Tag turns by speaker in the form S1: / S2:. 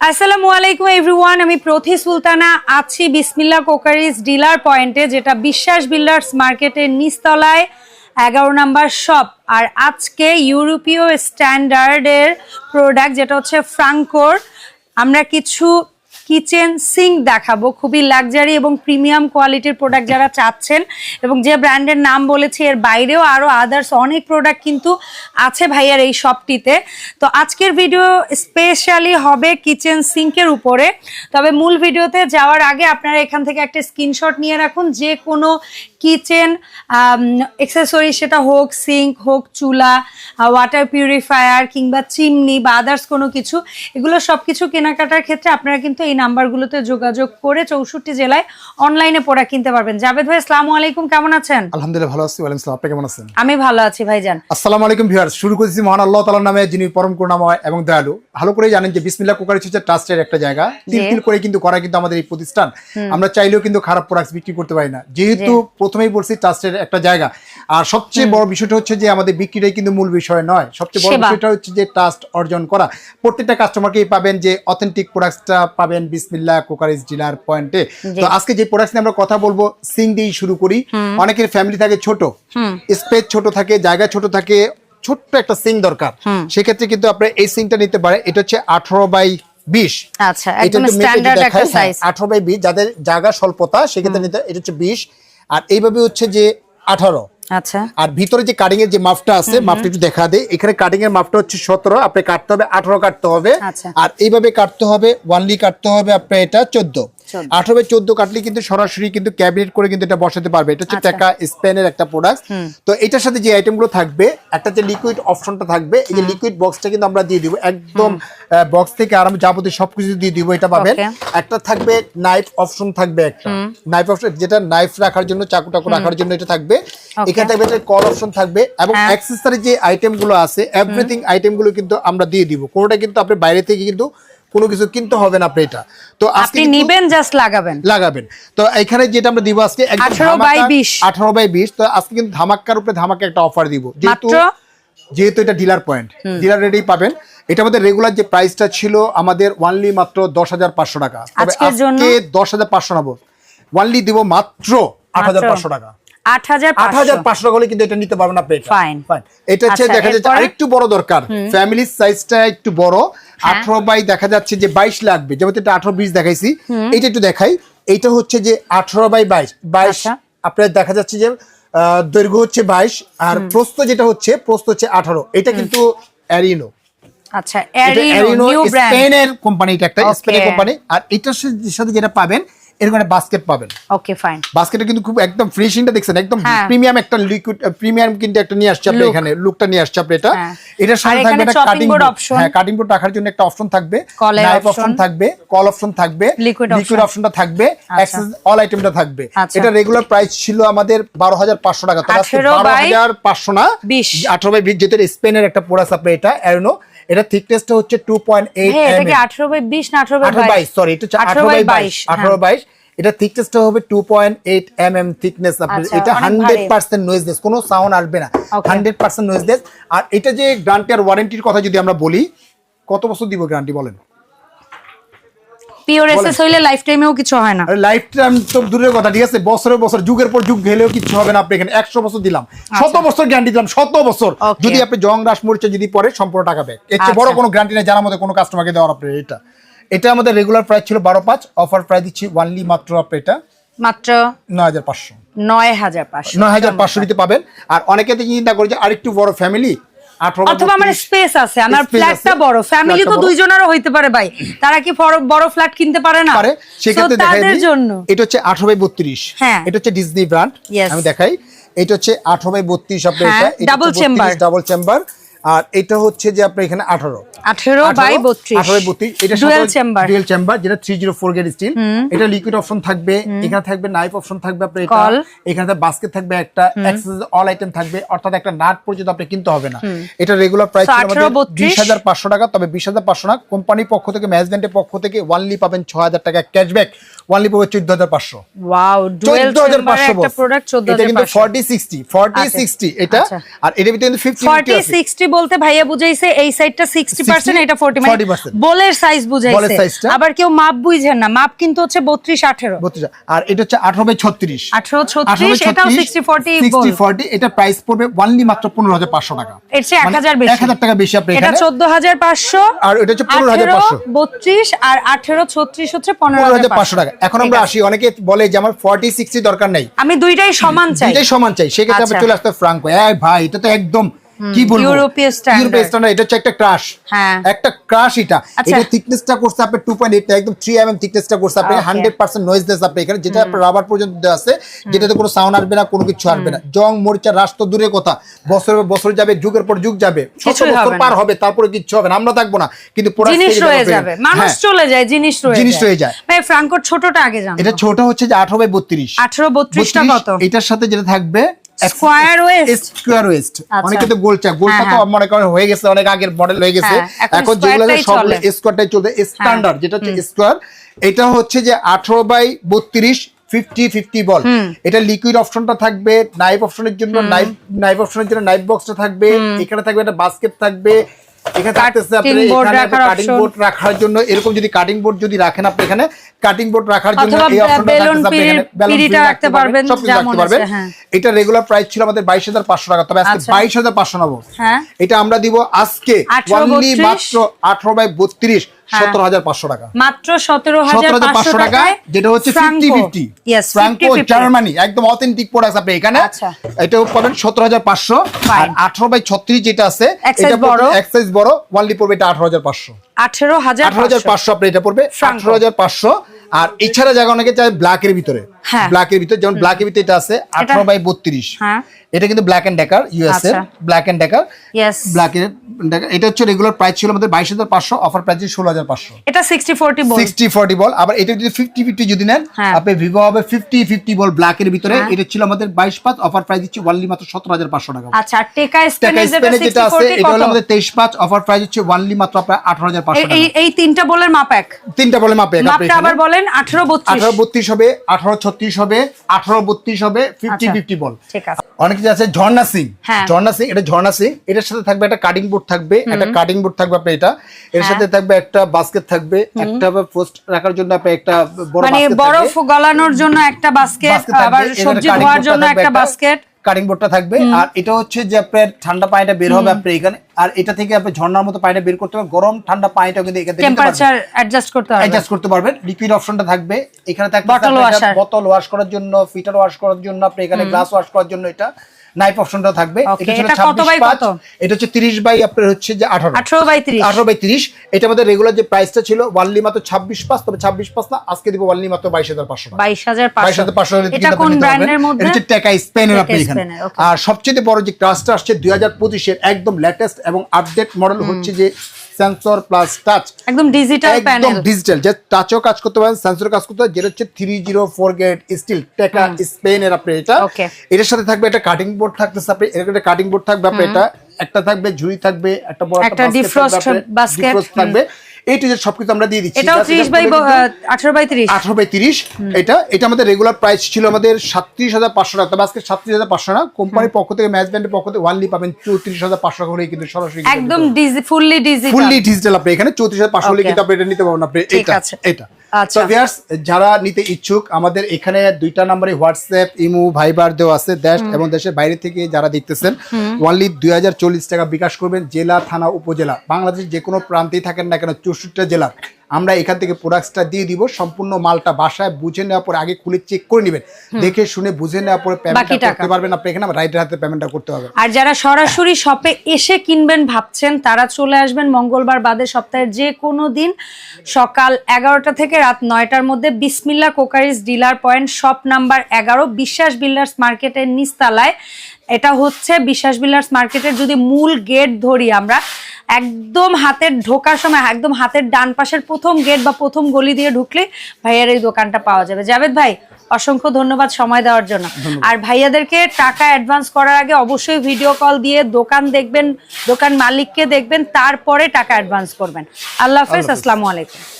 S1: আসসালামু আলাইকুম এভরিওয়ান আমি প্রথি সুলতানা আছি বিসমিল্লা কোকারিজ ডিলার পয়েন্টে, যেটা বিশ্বাস বিল্ডার্স মার্কেটের নিচতলায়, এগারো নাম্বার শপ। আর আজকে ইউরোপীয় স্ট্যান্ডার্ডের প্রোডাক্ট যেটা হচ্ছে ফ্রাঙ্কোর। আমরা কিছু কিচেন সিঙ্ক দেখাবো। খুবই লাক্সারি এবং প্রিমিয়াম কোয়ালিটির প্রোডাক্ট যারা চাচ্ছেন এবং যে ব্র্যান্ডের নাম বলেছি, এর বাইরেও আরও আদার্স অনেক প্রোডাক্ট কিন্তু আছে ভাইয়ার এই শপটিতে। তো আজকের ভিডিও স্পেশালি হবে কিচেন সিঙ্কের উপরে। তবে মূল ভিডিওতে যাওয়ার আগে আপনারা এখান থেকে একটা স্ক্রিনশট নিয়ে রাখুন, যে কোনো কিচেন এক্সেসরি সেটা হোক সিঙ্ক হোক চুলা ওয়াটার পিউরিফায়ার কিংবা চিমনি বা আদার্স কোনো কিছু এগুলো সব কিছু কেনাকাটার ক্ষেত্রে আপনারা কিন্তু এই নাম্বারগুলোতে যোগাযোগ করে চৌষট্টি জেলায় অনলাইনে প্রোডাক্ট কিনতে পারবেন। জাভেদ ভাই আসসালামু আলাইকুম কেমন আছেন?
S2: আলহামদুলিল্লাহ ভালো আছি ওয়ালাইকুম সালাম। আপনি কেমন আছেন?
S1: আমি ভালো আছি ভাইজান।
S2: আসসালামু আলাইকুম ভিউয়ার্স শুরু করেছি মহান আল্লাহ তাআলার নামে যিনি পরম করুণাময় এবং দয়ালু। ভালো করে জানেন যে বিসমিল্লাহ কুকারি হচ্ছে ট্রাস্টের একটা জায়গা। তিল তিল করে কিন্তু করা কিন্তু আমাদের এই প্রতিষ্ঠান। আমরা চাইলেও কিন্তু খারাপ প্রোডাক্টস বিক্রি করতে পারি না। যেহেতু প্রথমেই বলছি ট্রাস্টের একটা জায়গা। আর সবচেয়ে বড় বিষয়টা হচ্ছে যে আমাদের বিক্রিটাই কিন্তু মূল বিষয় নয়। সবচেয়ে বড় বিষয়টা হচ্ছে যে ট্রাস্ট অর্জন করা। প্রত্যেকটা কাস্টমারকেই পাবেন যে অথেন্টিক প্রোডাক্টসটা পাবেন বিসমিল্লাহ কুকারিজ ডিলার পয়েন্টে। তো আজকে যে প্রোডাক্টস নিয়ে আমরা কথা বলব সিং দিয়েই শুরু করি। অনেকের ফ্যামিলি থাকে ছোট। স্পেস ছোট থাকে জায়গা ছোট থাকে ছোট্ট একটা সিং দরকার। সেক্ষেত্রে কিন্তু আপনার এই সিংটা নিতে পারে এটা হচ্ছে আঠারো বাই বিশ।
S1: আচ্ছা একদম স্ট্যান্ডার্ড একটা সাইজ
S2: আঠারো বাই বিশ যাদের জায়গা স্বল্পতা সেক্ষেত্রে নিতে এটা হচ্ছে বিশ। আর এইভাবে হচ্ছে যে আঠারো।
S1: আচ্ছা।
S2: আর ভিতরে যে কাটিং এর যে মাপটা আছে মাপটা একটু দেখা দেয় এখানে কাটিং এর মাপটা হচ্ছে সতেরো আপনি কাটতে হবে আঠারো কাটতে হবে।
S1: আচ্ছা।
S2: আর এইভাবে কাটতে হবে ওয়ানলি কাটতে হবে আপনার এটা চোদ্দ।
S1: 14
S2: আঠারো বাই চোদ্দ কাটলে কিন্তু সরাসরি কিন্তু ক্যাবিনেট করে কিন্তু এটা বসাতে পারবে। এটা হচ্ছে
S1: আচ্ছা।
S2: টাকা স্পেনের একটা প্রোডাক্ট তো এটার সাথে যে আইটেমগুলো থাকবে একটা যে লিকুইড অপশনটা থাকবে এই যে লিকুইড বক্সটা কিন্তু আমরা দিয়ে দিব। একদম বক্স থেকে আরাম যাবতীয় সবকিছু দিয়ে দিব এটা পাবেন। একটা থাকবে নাইফ অপশন থাকবে একটা। নাইফ অপশন যেটা নাইফ রাখার জন্য চাকু টাকু রাখার জন্য এটা থাকবে। এখানে থাকবে কল অপশন থাকবে এবং। অ্যাক্সেসরি যে আইটেমগুলো আছে এভরিথিং আইটেমগুলো কিন্তু আমরা দিয়ে দিব। কোনোটা কিন্তু আপনি বাইরে থেকে কিন্তু কোনো কিছু কিনতে হবে না আপনি এটা। তো
S1: আপনি নিবেন জাস্ট লাগাবেন।
S2: লাগাবেন। তো এখানে যেটা আমরা দিব আজকে
S1: 18 by 20
S2: আঠারো বাই বিশ। তো আজকে কিন্তু ধামাক্কার উপরে ধামাকা একটা অফার দিব। যেহেতু যেহেতু এটা ডিলার পয়েন্ট ডিলার রেটেই পাবেন। এটা আমাদের রেগুলার যে প্রাইসটা ছিল আমাদের ওয়ানলি মাত্র দশ হাজার পাঁচশো টাকা। তবে আজকে দশ হাজার পাঁচশো নেব। ওয়ানলি দিব মাত্র আট হাজার পাঁচশো টাকা।
S1: আট হাজার
S2: আট হাজার পাঁচশো। টাকা কিন্তু এটা নিতে পারবেন আপনি এটা।
S1: Fine.
S2: Fine. এটা হচ্ছে দেখা যাচ্ছে আরেকটু বড় দরকার। ফ্যামিলির সাইজটা একটু বড়। আঠারো বাই দেখা যাচ্ছে যে বাইশ লাগবে। যেমন এটা আঠারো বিশ দেখাইছি। এইটা একটু দেখাই। এইটা হচ্ছে যে আঠারো বাই বাইশ। বাইশ
S1: আচ্ছা।
S2: আপনার দেখা যাচ্ছে যে আহ, দৈর্ঘ্য হচ্ছে বাইশ। আর প্রস্থ যেটা হচ্ছে প্রস্থ হচ্ছে আঠারো। এটা কিন্তু অ্যারিনো
S1: আচ্ছা
S2: অ্যারিনো স্পেনের কোম্পানি এটা একটা স্পেনের কোম্পানি আর এটার সাথে যেটা পাবেন এরকম একটা বাস্কেট পাবেন।
S1: ওকে ফাইন
S2: বাস্কেটে কিন্তু খুব একদম ফিনিশিংটা দেখছেন একদম। প্রিমিয়াম একটা লিকুইড প্রিমিয়াম কিন্তু একটা নিয়ে আসছে আপনি এখানে লুকটা নিয়ে আসছে আপনি এটা।
S1: হ্যাঁ। আর
S2: সাথে থাকবে একটা কাটিং বোর্ড। হ্যাঁ কাটিং বোর্ড রাখার জন্য একটা অপশন থাকবে। নাইফ অপশন থাকবে কল অপশন থাকবে লিকুইড অপশনটা থাকবে
S1: আচ্ছা।
S2: অল আইটেমটা থাকবে।
S1: আচ্ছা।
S2: এটা রেগুলার প্রাইস ছিল আমাদের বারো হাজার পাঁচশো টাকা। তো আজকে
S1: 18
S2: বারো হাজার পাঁচশো না
S1: 20
S2: আঠারো বাই বিশ যেটা স্পেনের একটা প্রোডাক্ট আপনি এটা এরনো এটা থিকনেসটা হচ্ছে টু পয়েন্ট এইট
S1: হ্যাঁ এটা কি আঠারো বাই বিশ না আঠারো বাই
S2: আঠারো বাইশ? সরি এটা হচ্ছে আঠারো বাই বাইশ আঠারো বাইশ। এটা থিকনেসটা হবে two point eight M M thickness
S1: আপনি
S2: এটা
S1: অনেক
S2: হান্ড্রেড
S1: ভারী।
S2: পার্সেন্ট নয়েজলেস কোনো সাউন্ড আসবে না।
S1: Okay.
S2: হান্ড্রেড পার্সেন্ট নয়েজলেস আর এটা যে গ্যারান্টি আর ওয়ারেন্টির কথা যদি আমরা বলি কত বছর দিব গ্যারান্টি বলেন?
S1: পিওর এসএস হইলে লাইফ টাইমেও কিছু হয় না।
S2: লাইফ টাইম তো দূরের কথা ঠিক আছে? বছরের বছর যুগের পর যুগ গেলেও কিছু হবে না আপনি এখানে। একশো বছর দিলাম। শত বছর গ্যারান্টি দিলাম শত বছর।
S1: আচ্ছা।
S2: যদি আপনি জং রাস মরিচে যদি পরে সম্পূর্ণ টাকা ব্যাক এর চেয়ে বড়
S1: আচ্ছা।
S2: কোনো গ্যারান্টি নেই জানার মধ্যে কোনো কাস্টমারকে দেওয়ার আপনি এটা। এটা আমাদের রেগুলার প্রাইস ছিল বারো পাঁচ অফার প্রাইস দিচ্ছি ওয়ানলি মাত্র আপনি এটা
S1: মাত্র
S2: নয় হাজার পাঁচশো।
S1: নয় হাজার পাঁচশো।
S2: নয় হাজার পাঁচশো দিতে পাবেন। আর অনেকে চিন্তা করে যে আরেকটু বড় ফ্যামিলি
S1: অথবা আমার স্পেস আছে আমার ফ্ল্যাটটা বড় ফ্যামিলি তো দুইজনেরও হইতে পারে ভাই। তারা কি বড়- বড় ফ্ল্যাট কিনতে পারে না?
S2: পারে। সেক্ষেত্রে দেখাই
S1: জন্য।
S2: এটা হচ্ছে আঠারো বাই বত্রিশ।
S1: হ্যাঁ।
S2: এটা হচ্ছে ডিজনি ব্র্যান্ড আমি দেখাই। এটা হচ্ছে আঠারো বাই বত্রিশ আপনার
S1: এটা ডাবল চেম্বার
S2: ডাবল চেম্বার আর এটা হচ্ছে যে আপনার এখানে আঠারো।
S1: আঠেরো বাই বত্রিশ।
S2: আঠারো বাই বত্রিশ। এটা
S1: ডুয়েল চেম্বার
S2: ডুয়েল চেম্বার যেটা থ্রি জিরো স্টিল এটা লিকুইড অপশন থাকবে এখানে থাকবে নাইফ অপশন থাকবে আপনার এটা। এখানে বাস্কেট থাকবে একটা অল আইটেম থাকবে অর্থাৎ একটা নাট পর্যন্ত আপনি কিনতে হবে না। এটা রেগুলার প্রাইস
S1: So, 18, 32
S2: বিশ হাজার পাঁচশো টাকা তবে বিশ হাজার পাঁচশো না কোম্পানির পক্ষ থেকে ম্যানেজমেন্টের পক্ষ থেকে ওয়ানলি পাবেন ছ হাজার টাকা ক্যাশব্যাক ওয়ানলি পড়বে চোদ্দ হাজার পাঁচশো।
S1: ওয়াও ডুয়েল
S2: চোদ্দ পাঁচশো
S1: একটা প্রোডাক্ট 14500
S2: এটা কিন্তু
S1: আচ্ছা।
S2: সিক্সটি এটা। আর এটার ভিতরে কিন্তু ফিফটি
S1: 40 60 বলতে ভাইয়া বুঝাইছে এই সাইডটা 60% এটা 40 মানে বলের সাইজ বুঝাইছে। আবার কেউ মাপ বুঝেন না মাপ কিন্তু হচ্ছে 32 18
S2: বত্রিশ আর এটা হচ্ছে আঠারো বাই ছত্রিশ
S1: 18 36 এটাও 60 40 বল।
S2: সিক্সটি ফর্টি এটা প্রাইস পড়বে ওয়ানলি মাত্র পনেরো হাজার পাঁচশো টাকা।
S1: এর চেয়ে 1000 বেশি।
S2: এক হাজার টাকা বেশি আপনি
S1: এটা 14500
S2: আর এটা হচ্ছে 15500
S1: 32 আর 18 36 হচ্ছে
S2: পনেরো হাজার
S1: 15500
S2: পাঁচশো টাকা। এখন আমরা আসি অনেকে বলে যে আমার ফর্টি সিক্সটি দরকার নেই।
S1: আমি দুইটাই সমান চাই।
S2: দুইটাই সমান চাই সেক্ষেত্রে আপনি
S1: আচ্ছা।
S2: চলে আসতে ফ্রাঙ্কো এই ভাই এটা তো একদম কি বলব?
S1: ইউরোপীয়।
S2: ইউরোপীয় স্ট্যান্ডার্ড এটা হচ্ছে একটা ক্রাশ
S1: হ্যাঁ।
S2: একটা ক্রাশ এটা।
S1: আচ্ছা।
S2: এটা থিকনেসটা করছে আপনি 2.8 একদম 3 mm থিকনেসটা করছে আপনি 100% নয়েজলেস আপনি এখানে যেটা আপনার রাবার পর্যন্ত দেওয়া আছে যেটাতে কোনো সাউন্ড আসবে না কোনো কিছু আসবে না। জং মরিচা রাষ্ট্র দূরের কথা। বছরের পর বছর যাবে যুগের পর যুগ যাবে। শত বছর। পার হবে তারপরে কিচ্ছু হবে না। আমরা থাকব না। কিন্তু
S1: জিনিস রয়ে
S2: যাবে।
S1: মানুষ
S2: হ্যাঁ।
S1: চলে যায় জিনিস রয়ে
S2: জিনিস রয়ে যায়।
S1: ভাই ফ্রাঙ্কোর ছোটটা আগে জানো
S2: এটা ছোট হচ্ছে যে 18 বাই 32
S1: 18 32 টা কত?
S2: এটার সাথে যেটা থাকবে
S1: স্কয়ার ওয়েস্ট
S2: স্কোয়ার ওয়েস্ট। অনেকে তো গোল চায়। গোলটা তো মনে করেন হয়ে গেছে অনেক আগের মডেল হয়ে গেছে।
S1: এখন
S2: এখন যেগুলো সব। স্কোয়ারটাই চলবে স্ট্যান্ডার্ড যেটা হচ্ছে স্কোয়ার এটা হচ্ছে যে আঠারো বাই বত্রিশ ফিফটি ফিফটি বল এটা লিকুইড অপশনটা থাকবে নাইফ অপশনের জন্য নাইফ নাইফ অপশনের জন্য নাইফ বক্সটা থাকবে এখানে থাকবে একটা বাস্কেট থাকবে এখানে থাকতেছে
S1: আপনি
S2: এখানে কাটিং বোর্ড রাখার জন্য এরকম যদি কাটিং বোর্ড যদি রাখেন আপনি এখানে কাটিং বোর্ড রাখার জন্য এই অপশনটা থাকতেছে আপনি এখানে
S1: পিড়ি-
S2: balloon
S1: পিড়িটা
S2: পিড়ি
S1: রাখতে পারবেন,
S2: সবকিছু
S1: যেমন
S2: রাখতে পারবেন
S1: হ্যাঁ।
S2: এটা রেগুলার প্রাইস ছিল আমাদের বাইশ হাজার পাঁচশো টাকা তবে আজকে
S1: আচ্ছা।
S2: বাইশ হাজার পাঁচশো নেব
S1: হ্যাঁ
S2: এটা আমরা দিব আজকে
S1: 18 32
S2: মাত্র আঠারো বাই বত্রিশ
S1: হ্যাঁ।
S2: সতেরো হাজার পাঁচশো টাকা।
S1: মাত্র সতেরো হাজার
S2: পাঁচশো টাকা
S1: টাকায়
S2: যেটা হচ্ছে fifty fifty
S1: yes
S2: Franco Germany একদম অথেন্টিক প্রোডাক্ট আপনি এখানে।
S1: আচ্ছা।
S2: এটাও পাবেন সতেরো হাজার পাঁচশো। আর. আঠারো বাই ছত্রিশ যেটা আছে
S1: এটা বড়।
S2: এক্সাইজ বড় ওয়ানলি পড়বে এটা আঠারো হাজার পাঁচশো।
S1: আঠেরো হাজার
S2: আঠারো হাজার পাঁচশো আপনি এটা পড়বে। আঠারো হাজার পাঁচশো। আর এছাড়া জায়গা অনেকে চায় ব্ল্যাকের ভিতরে।
S1: হ্যাঁ।
S2: ব্ল্যাকের ভিতরে যেমন ব্ল্যাকের ভিতরে এটা আছে আঠারো বাই বত্রিশ।
S1: হ্যাঁ।
S2: এটা কিন্তু ব্ল্যাক এন্ড ডেকার ইউএস এর। ব্ল্যাক এন্ড ডেকার ব্ল্যাক এর ডেকার এটা হচ্ছে রেগুলার প্রাইস ছিল আমাদের বাইশ হাজার পাঁচশো অফার প্রাইস ষোলো হাজার পাঁচশো।
S1: এটা sixty forty bowl.
S2: Sixty forty bowl আবার এটা যদি ফিফটি ফিফটি যদি নেন
S1: হ্যাঁ।
S2: আপনি ভিভো হবে ফিফটি ফিফটি বল ব্ল্যাক এর ভিতরে। এটা ছিল আমাদের বাইশ পাঁচ অফার প্রাইস দিচ্ছি ওয়ানলি মাত্র সতেরো হাজার পাঁচশো টাকা।
S1: আচ্ছা টেকা
S2: স্পেনে যেটা আছে এটা হলো আমাদের তেইশ পাঁচ অফার প্রাইস হচ্ছে ওয়ানলি মাত্র আপনার আঠারো হাজার পাঁচশো
S1: এই- এই
S2: টাকা।
S1: এই তিনটা বলের মাপ এক।
S2: তিনটা বলে মাপে
S1: মাপটা আবার বলেন আঠারো বত্রিশ।
S2: আঠারো বত্রিশ হবে আঠারো ছত্রিশ হবে আঠারো বত্রিশ হবে ফিফটি
S1: আচ্ছা।
S2: ফিফটি বল অনেক কিছু আছে ঝর্ণা সিং
S1: হ্যাঁ।
S2: ঝর্ণা সিং এটা ঝর্ণা সিং এটার সাথে থাকবে একটা কাটিং বোর্ড থাকবে একটা কাটিং বোর্ড থাকবে আপনার এটা এর
S1: হ্যাঁ।
S2: সাথে থাকবে একটা বাস্কেট থাকবে একটা পোস্ট রাখার জন্য আপনার একটা বড়
S1: মানে বরফ। গলানোর জন্য একটা বাস্কেট আবার সবজি ধোয়ার জন্য একটা বাস্কেট
S2: কাটিং বোর্ডটা থাকবে। আর এটা হচ্ছে যে আপনার ঠান্ডা পানিটা বের হবে আপনার এখানে। আর এটা থেকে আপনি ঝর্ণার মতো পানিটা বের করতে পারবেন। গরম ঠান্ডা পানিটা কিন্তু এখান থেকে
S1: টেম্পারেচার অ্যাডজাস্ট করতে পারবেন।
S2: অ্যাডজাস্ট করতে পারবেন। লিকুইড অপশনটা থাকবে। এখানে থাকবে বোতল ওয়াশ করার জন্য ফিটার ওয়াশ করার জন্য আপনি এখানে গ্লাস ওয়াশ করার জন্য এটা। নাইফ অপশনটা থাকবে। এটা
S1: কত বাই কত?
S2: এটা হচ্ছে 30 বাই আপনার হচ্ছে যে 18
S1: আঠারো বাই ত্রিশ।
S2: 18 বাই 30 এটা আমাদের রেগুলার যে প্রাইসটা ছিল ওয়ানলি মাত্র 26 পাঁচ তবে 26 পাঁচ না আজকে দিব ওয়ানলি মাত্র 22500 টাকা।
S1: বাইশ হাজার
S2: বাইশ
S1: পাঁচশো
S2: হাজার পাঁচশো হলে
S1: এটা
S2: কিন্তু
S1: কোন ব্র্যান্ডের মধ্যে
S2: এটা হচ্ছে টেকা স্পেনের আপনি এখানে আর সবচেয়ে বড় যে ক্লাসটা আসছে দুই হাজার পঁচিশের একদম লেটেস্ট এবং আপডেট মডেল হচ্ছে যে সেন্সর প্লাস টাচ
S1: একদম ডিজিটাল প্যানেল একদম
S2: ডিজিটাল যে টাচও কাজ করতে পারেন সেন্সর কাজ করতে পারেন যেটা হচ্ছে three zero four grade steel টেকা স্পেন এর আপনি এটা। এর সাথে থাকবে একটা কাটিং বোর্ড থাকতেছে আপনি এর একটা কাটিং বোর্ড থাকবে আপনি এটা একটা থাকবে ঝুড়ি থাকবে একটা বড়
S1: একটা
S2: ডিফ্রস্ট বাস্কেট থাকবে এই টু জেড সবকিছু আমরা দিয়ে দিচ্ছি।
S1: এটাও
S2: Just
S1: বাই
S2: পড়বে কিন্তু-
S1: আঠারো বাই ত্রিশ।
S2: আঠারো বাই তিরিশ এটা এটা আমাদের রেগুলার প্রাইস ছিল আমাদের সাতত্রিশ হাজার পাঁচশো টাকা। তবে আজকে সাতত্রিশ হাজার পাঁচশো না কোম্পানির পক্ষ থেকে ম্যাচ পক্ষ থেকে ওয়ানলি পাবেন চৌত্রিশ হাজার পাঁচশো টাকা হলেই কিন্তু সরাসরি
S1: একদম ফুললি ডিজিটাল
S2: ফুললি ডিজিটাল আপনি এখানে চৌত্রিশ হাজার পাঁচশো হলে কিন্তু আপনি এটা নিতে পারবেন আপনি। এটা এটা।
S1: আচ্ছা।
S2: ভিউয়ার্স যারা নিতে ইচ্ছুক আমাদের এখানে দুইটা নম্বরে হোয়াটসঅ্যাপ ইমো ভাইবার দেওয়া আছে দেশ এবং দেশের বাইরে থেকে যারা দেখতেছেন ওয়ানলি দুই হাজার চল্লিশ টাকা বিকাশ করবেন জেলা থানা উপজেলা। বাংলাদেশের যে কোনো প্রান্তেই থাকেন না কেন চৌষট্টি জেলা আমরা এখান থেকে প্রোডাক্টসটা দিয়ে দিব সম্পূর্ণ মালটা বাসায় বুঝে নেওয়ার পরে আগে খুলে চেক করে নেবেন। দেখে শুনে বুঝে নেওয়ার পরে পেমেন্টটা করতে পারবেন আপনি এখানে রাইটের হাতে পেমেন্টটা করতে হবে।
S1: আর যারা সরাসরি শপে এসে কিনবেন ভাবছেন তারা চলে আসবেন মঙ্গলবার বাদে সপ্তাহের যে কোনো দিন সকাল এগারোটা থেকে রাত নয়টার মধ্যে Bismillah crockeries dealer point shop number এগারো বিশ্বাস বিল্ডার্স মার্কেটের নিস্তালায় এটা হচ্ছে বিশ্বাস বিল্ডার্স মার্কেটের যদি মূল গেট ধরি আমরা একদম হাতের ঢোকার সময় একদম হাতের ডান পাশের প্রথম গেট বা প্রথম গলি দিয়ে ঢুকলে ভাইয়ার এই দোকানটা পাওয়া যাবে। জাভেদ ভাই অসংখ্য ধন্যবাদ সময় দেওয়ার জন্য। আর ভাইয়াদেরকে টাকা অ্যাডভান্স করার আগে অবশ্যই ভিডিও কল দিয়ে দোকান দেখবেন দোকান মালিককে দেখবেন তারপরে টাকা অ্যাডভান্স করবেন। আল্লাহ হাফেজ। আসসালামু আলাইকুম।